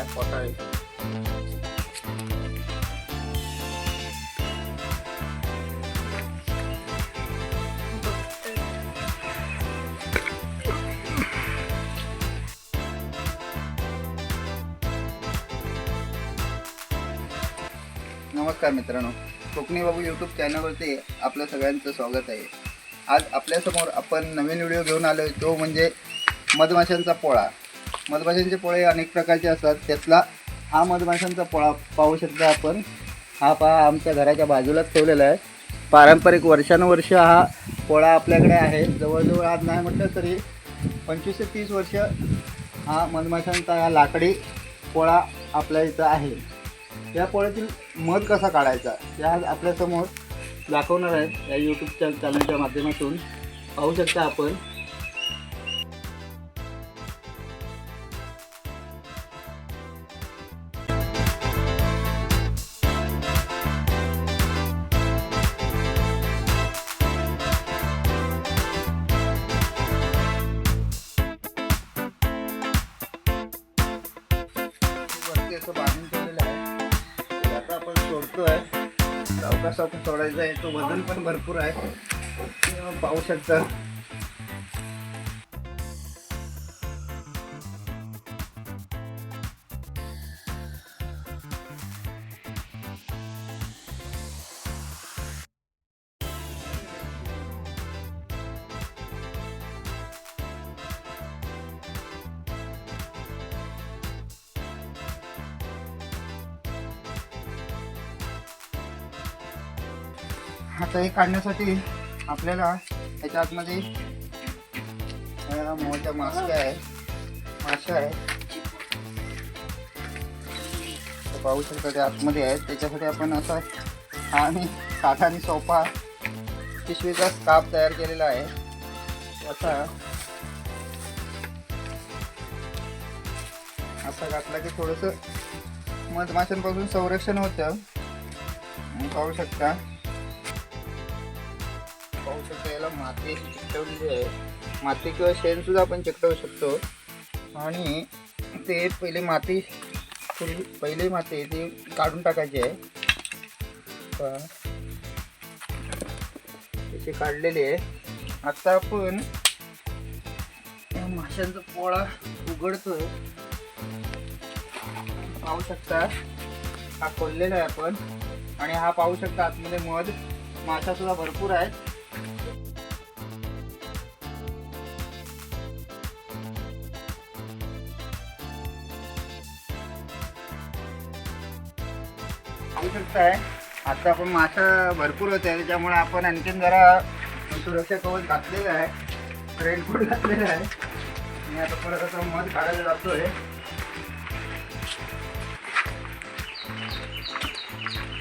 आहे? नमस्कार मित्रांनो कोकणी बाबू यूट्यूब चॅनलवरती आपलं सगळ्यांचं स्वागत आहे. आज आपल्यासमोर आपण नवीन व्हिडिओ घेऊन आलो आहे तो म्हणजे मधमाशांचा पोळा. मधमाशांचे पोळे अनेक प्रकारचे असतात. त्यातला हा मधमाशांचा पोळा पाहू शकता आपण. हा पहा आमच्या घराच्या बाजूलाच ठेवलेला आहे. पारंपरिक वर्षानुवर्ष हा पोळा आपल्याकडे आहे. जवळजवळ आज नाही म्हटलं तरी पंचवीस ते तीस वर्ष हा मधमाशांचा हा लाकडी पोळा आपल्या इथं आहे. या पोळ्यातील मध कसा काढायचा ते आज आपल्यासमोर दाखवणार आहेत या यूट्यूब चॅनलच्या माध्यमातून पाहू शकता आपण. असं बांधून ठेवलेलं आहे. आता आपण सोडतोय. सावका सावका सोडायचा आहे. तो वजन पण भरपूर आहे. पाहू शकता. आता हे काढण्यासाठी आपल्याला याच्या आतमध्ये मोठ्या मास्क आहे माशा आहे पाहू शकता ते आतमध्ये आहेत. त्याच्यासाठी आपण असा हा आणि काठा आणि सोफा पिशवीचा स्काप तयार केलेला आहे. असा असा घातला की थोडंसं मधमाशांपासून संरक्षण होतं. पाहू शकता पाहू शकता याला माती अशी चिकटवलेली आहे. माती किंवा शेण सुद्धा आपण चिकटवू शकतो. आणि ते पहिले माती फुल पहिली माती ते ती काढून टाकायची आहे. पहा. तशी काढलेली आहे. आता आपण या माशांचा पोळा उघडतोय. पाहू शकता. हा खोललेला आहे आपण. आणि हा पाहू शकता आतमध्ये मध. मासा सुद्धा भरपूर आहेत. पाहू आहे. आता आपण मासा भरपूर होते त्याच्यामुळे आपण आणखीन जरा सुरक्षा कवच घातलेलं आहे. रेनकोट घातलेलं आहे. मी आता परत असं मध काढायला जातोय.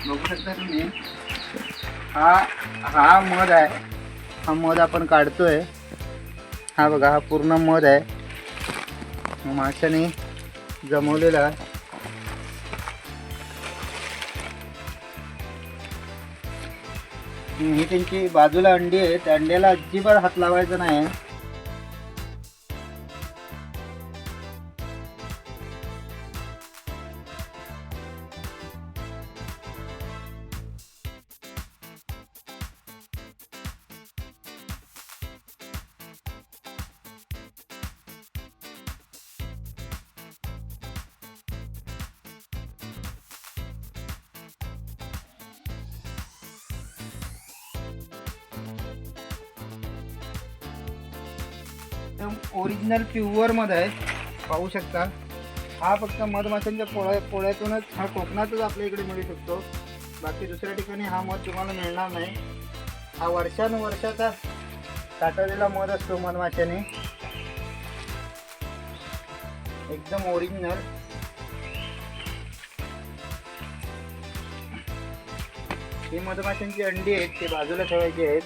बघू शकता तुम्ही? हा हा मध आहे. हा मध आपण काढतोय. हा बघा हा पूर्ण मध आहे. माशाने जमवलेला आहे. ही त्यांची बाजूला अंडी आहे त्या अंड्याला अजिबात हात लावायचा नाही. एकदम ओरिजिनल प्युअरमध्ये आहे पाहू शकता. हा फक्त मधमाशांच्या पोळ्या पोळ्यातूनच हा कोकणातच आपल्या इकडे मिळू शकतो. बाकी दुसऱ्या ठिकाणी हा मध तुम्हाला मिळणार नाही. हा वर्षानुवर्षाचा साठवलेला मध असतो मधमाशाने एकदम ओरिजिनल ही मधमाशांची अंडी आहेत ते बाजूला ठेवायची आहेत.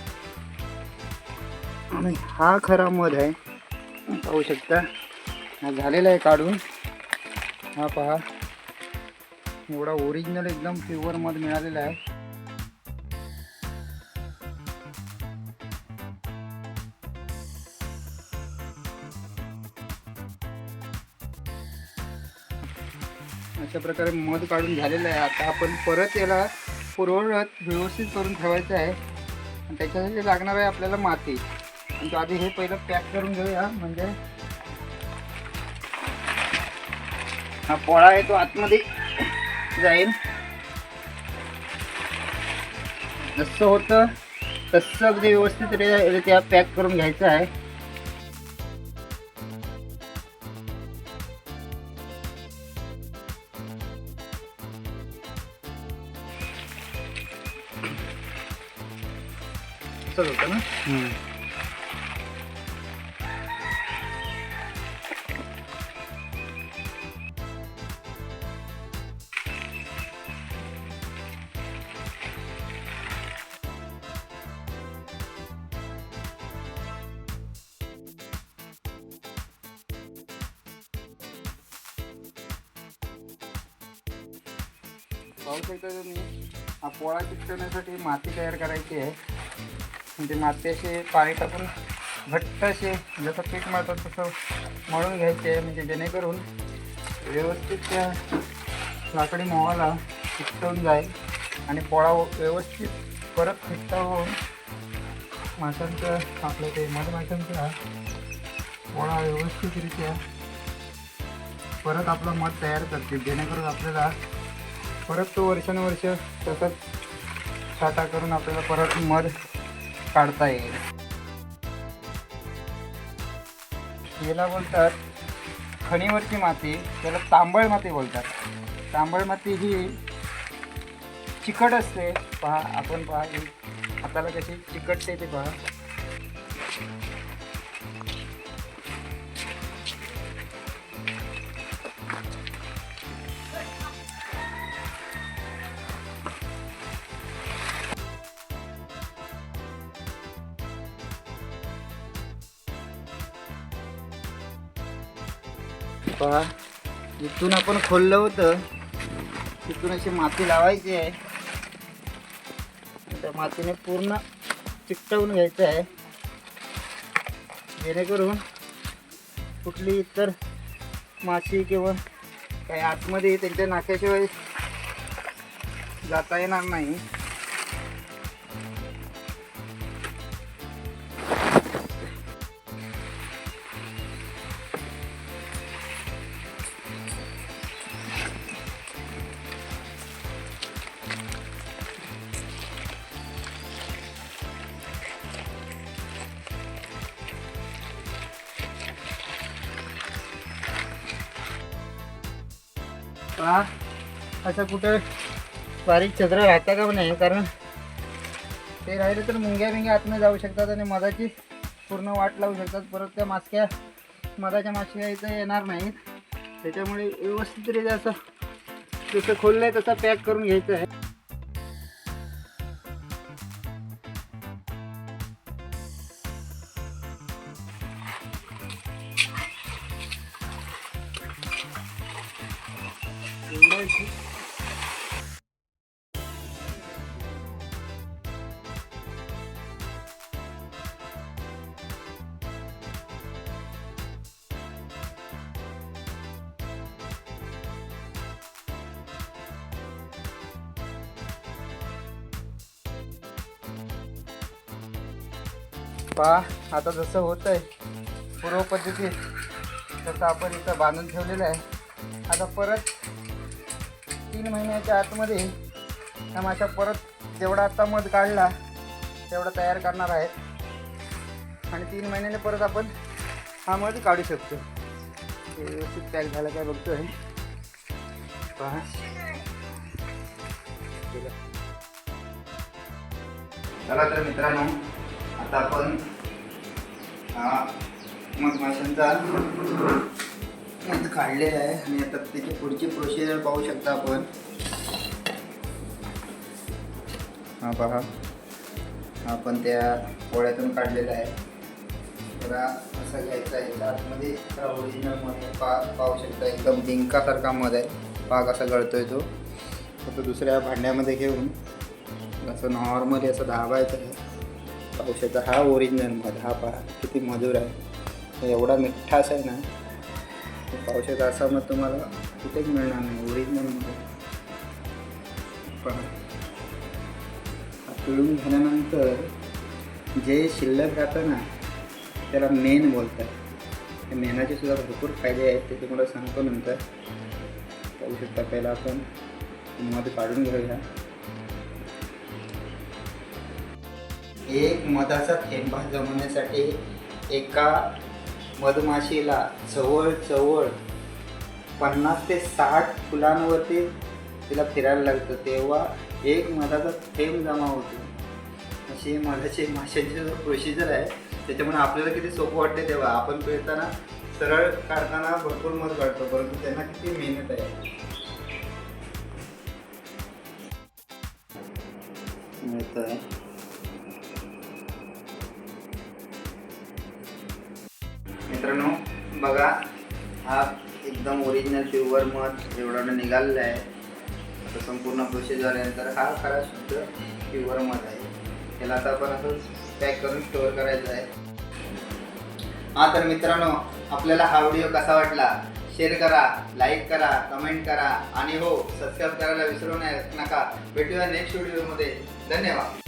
आणि हा खरा मध आहे. पाहू शकता. हा झालेला आहे काढून. हा पहा. एवढा ओरिजिनल एकदम प्युअर मध मिळालेला आहे. अशा प्रकारे मध काढून झालेलं आहे. आता आपण परत याला पुरवत व्यवस्थित करून ठेवायचं आहे. आणि त्याच्यासाठी लागणार आहे आपल्याला माती. आणि आधी हे पहिलं पॅक करून घेऊया म्हणजे. हा पोळा आहे तो आतमध्ये जाईल. जसं होतं तसं अगदी व्यवस्थित रित्या पॅक करून घ्यायचं आहे. असंच होतं ना? पाहू शकता तुम्ही हा पोळा चिकटवण्यासाठी माती तयार करायची आहे. म्हणजे माती अशी पाणी टाकून घट्ट असे जसं पीठ मारतात तसं मळून घ्यायचे आहे. म्हणजे जेणेकरून व्यवस्थित त्या लाकडी मोहाला चिकटवून जाईल आणि पोळा व्यवस्थित परत फिट्टा होऊन माशांचं आपलं ते मधमाशांचा पोळा व्यवस्थितरित्या परत आपलं मध तयार करते जेणेकरून आपल्याला परत तो वर्षानुवर्ष तसंच साठा करून आपल्याला परत मध काढता येईल. याला बोलतात खणीवरची माती त्याला तांबळ माती बोलतात. तांबळ माती ही चिकट असते. पहा आपण पहा ही हाताला कशी चिकटते ते पहा. पहा इथून आपण खोललं होतं. तिथून अशी माती लावायची आहे. त्या मातीने पूर्ण चिकटवून घ्यायचं आहे. जेणेकरून कुठली इतर माशी किंवा काही आतमध्ये त्यांच्या नाक्याशिवाय जाता येणार नाही. पहा. असं कुठं बारीक छत्र राहता का नाही? कारण ते राहिलं तर मुंग्या बिंग्या आतमध्ये जाऊ शकतात आणि मधाची पूर्ण वाट लावू शकतात. परत त्या मास्क्या मधाच्या मास्क्या इथं येणार नाहीत. त्याच्यामुळे व्यवस्थितरित्या असं जसं खोललं आहे तसं पॅक करून घ्यायचं आहे. पहा आता जसं होत आहे पूर्व पद्धतीत तसं आपण इथं बांधून ठेवलेलं आहे. आता परत तीन महिन्याच्या आतमध्ये ह्या माशा परत जेवढा आता मध काढला तेवढा तयार करणार आहेत आणि तीन महिन्याने परत आपण हा मध काढू शकतो. ते व्यवस्थित पॅक झालं काय बघतोय. पहा. चला तर मित्रांनो आता आपण हा मधमाशांचा मध काढलेला आहे. आणि आता त्याची पुढची प्रोसिजर पाहू शकता आपण. हा पहा. हा आपण त्या पोळ्यातून काढलेला आहे. तर असा घ्यायचा आहे. आतमध्ये ओरिजिनल पा पाहू शकता एकदम डिंकासारखा मध आहे. पहा असा गळतोय तो. फक्त दुसऱ्या भांड्यामध्ये घेऊन असं नॉर्मली असं दाबायचं आहे. पावशाचा हा ओरिजिनल मध हा पहा किती मधुर आहे. एवढा मिठास आहे ना पावसात असा मग तुम्हाला कुठेच मिळणार नाही ओरिजिनल पण पहा. पिळून झाल्यानंतर जे शिल्लक राहतं ना त्याला मेन बोलतात. त्या मेनाचे सुद्धा भरपूर फायदे आहेत ते तुम्हाला सांगतो नंतर. पाहू शकता पहिला आपण मध काढून घेऊया. एक मधाचा थेंबा जमवण्यासाठी एका मधमाशीला जवळ जवळ पन्नास ते साठ फुलांवरती तिला फिरायला लागतं. तेव्हा एक मधाचा थेंब जमा होतो. अशी मधाची माशाची जो प्रोसिजर आहे त्याच्यामुळे आपल्याला किती सोपं वाटते तेव्हा. आपण फिरताना सरळ काढताना भरपूर मध काढतो परंतु त्यांना किती मेहनत आहे. मिळतं आहे बघा हा एकदम ओरिजिनल प्युअर मध एवढा निघालेला आहे. आता संपूर्ण प्रोसेस झाल्यानंतर हा खरा शुद्ध प्युअर मध आहे. त्याला आता आपण असं पॅक करून स्टोअर करायचं आहे. हा तर मित्रांनो आपल्याला हा व्हिडिओ कसा वाटला? शेअर करा लाईक करा कमेंट करा. आणि हो सबस्क्राईब करायला विसरू नये नका. भेटूया नेक्स्ट व्हिडिओमध्ये धन्यवाद.